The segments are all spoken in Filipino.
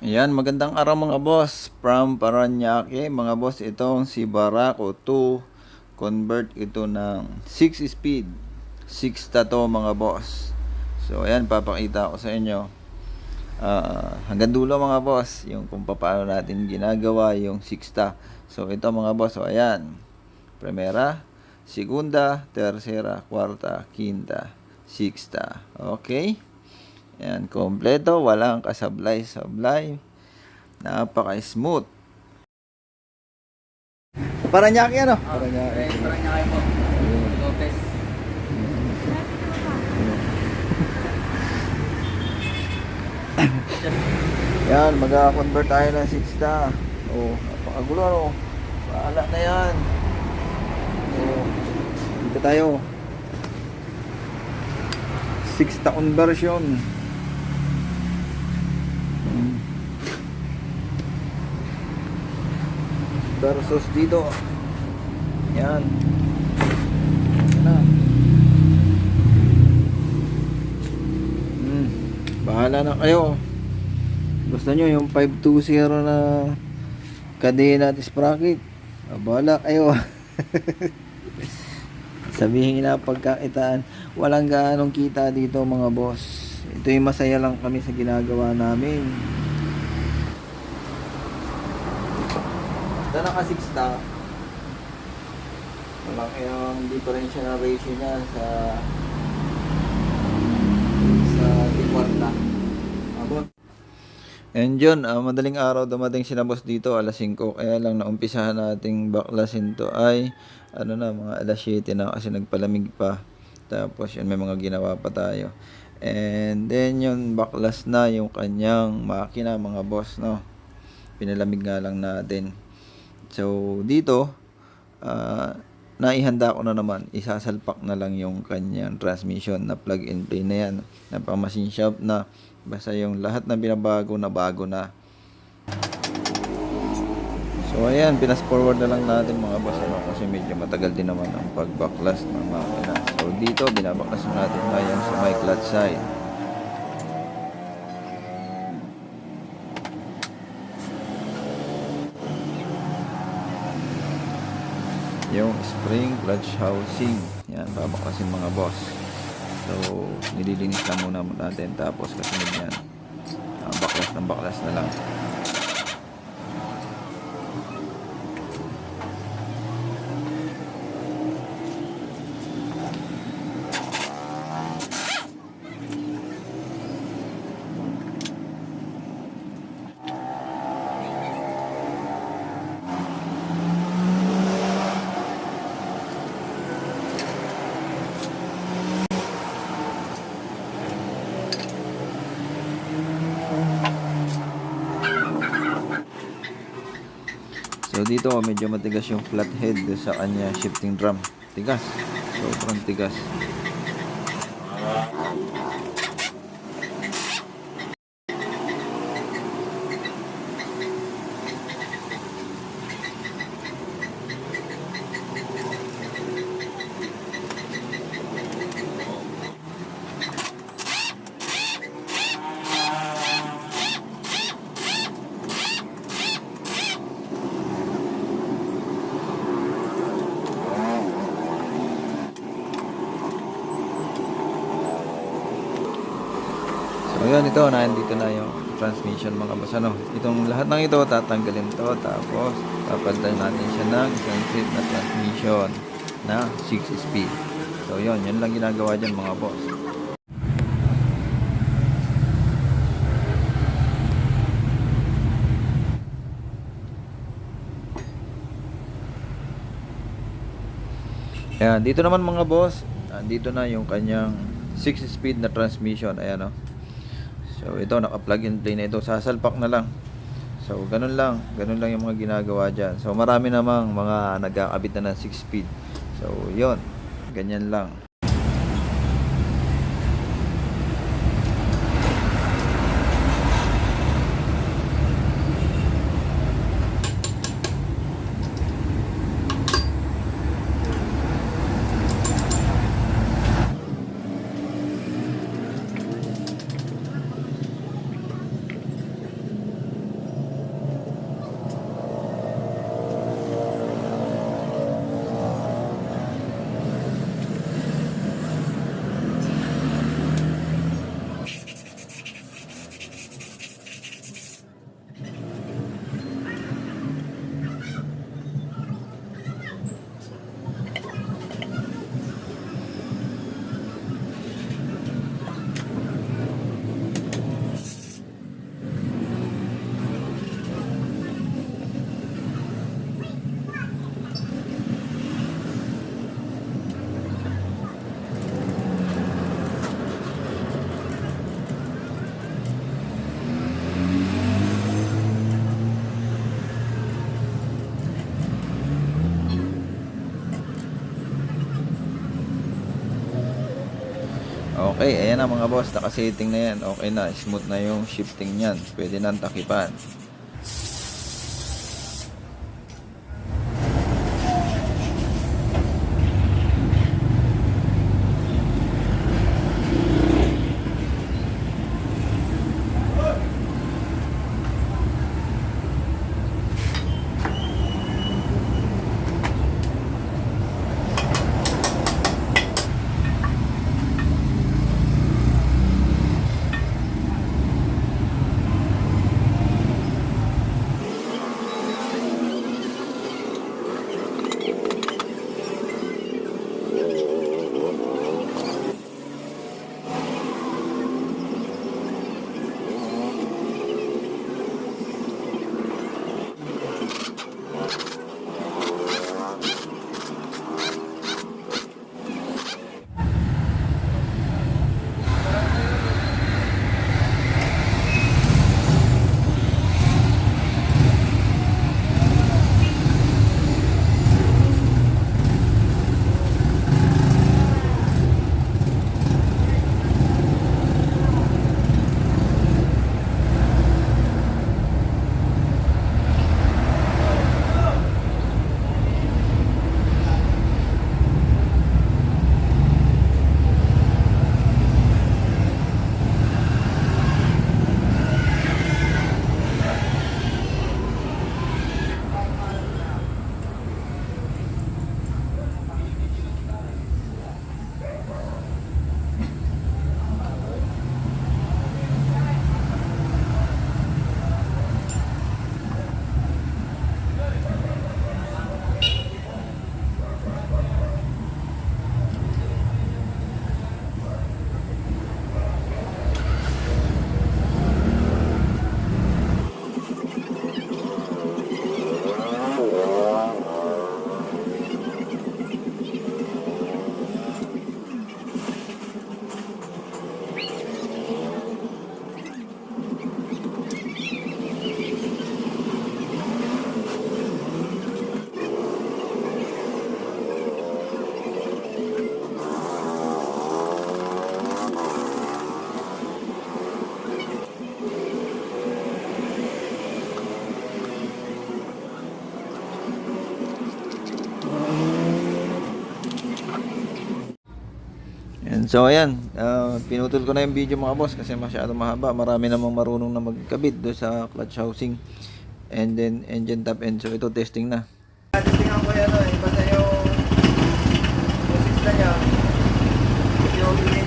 Ayan, magandang araw mga boss. From Paranaque, mga boss, itong si Barako 2. Convert ito ng 6 speed. 6 to mga boss. So, ayan, papakita ko sa inyo. Ah, hanggang dulo mga boss, yung kung paano natin ginagawa yung 6 ta. So, ito mga boss, so ayan. Primera, segunda, tercera, cuarta, quinta, sixta. Okay? Yan, kompleto, walang kasablay-sablay. Napaka-smooth. Paranaque ano? Parang niya kayo po. Lopez. Yan, mag-convert tayo ng 6 ta. Oh, napakagulo ano. Bahala na yan. Oh, dito tayo. 6 ta conversion. Hmm. Versus dito. Yan. Na. Hmm. Bahala na kayo. Gusto nyo yung 520 na kadena at sprocket? Ah, Bahala kayo. Sabihin na pagkakitaan, walang gaanong kita dito mga boss. Ito yung masaya lang kami sa ginagawa namin. Basta naka 6 ta. Malaki ang differential na ratio niya sa sa tikwarta. Abot. And yun, ah, madaling araw dumating sila boss dito alas 5 kaya lang naumpisahan nating baklasin to ay ano na mga alas 7 na kasi nagpalamig pa tapos yun may mga ginawa pa tayo and then yun baklas na yung kanyang makina mga boss no pinalamig nga lang natin so dito ah, naihanda ko na naman isasalpak na lang yung kanyang transmission na plug and play na yan na pang machine shop na basta yung lahat na binabago na bago na. So ayan pinas forward na lang natin mga boss ano, kasi medyo matagal din naman ang pagbaklas ng makina. So dito binabaklas na natin ngayon sa may clutch side yung spring clutch housing. Yan babaklasin mga boss. So nililinis lang muna natin tapos kasunod yan. Ah, baklas ng baklas na lang dito medyo matigas yung flathead sa kanya shifting drum. Tigas. Sobrang tigas. So yun ito, nandito na yung transmission mga boss. Ano, itong lahat ng ito tatanggalin to tapos papalitan natin siya ng isang set na transmission na 6 speed. So yun, yun lang ginagawa dyan mga boss. Ayan, dito naman mga boss, dito na yung kanyang 6 speed na transmission. Ayan o. So ito, naka-plug and play na ito. Sasalpak na lang. So ganun lang. Ganun lang yung mga ginagawa dyan. So marami namang mga nagkakabit na ng 6 speed. So yon Ganyan lang. Okay, ayan na mga boss, nakasetting na yan. Okay na, smooth na yung shifting niyan. Pwede nang takipan. So ayan, ah, pinutol ko na yung video mga boss kasi masyado mahaba. Marami namang marunong na magkabit do sa clutch housing and then engine top end. So ito testing na. Tingnan ko yan, iba na yung boses na niya. Yung unit.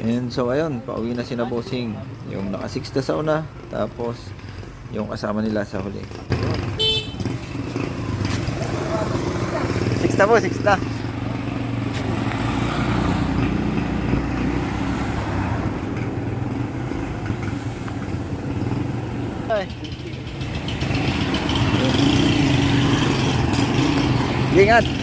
And so ayun, pauwi na si na bossing. Yung naka 6 na sa una, tapos yung kasama nila sa huli. Six na po, six na. Ay. Ingat.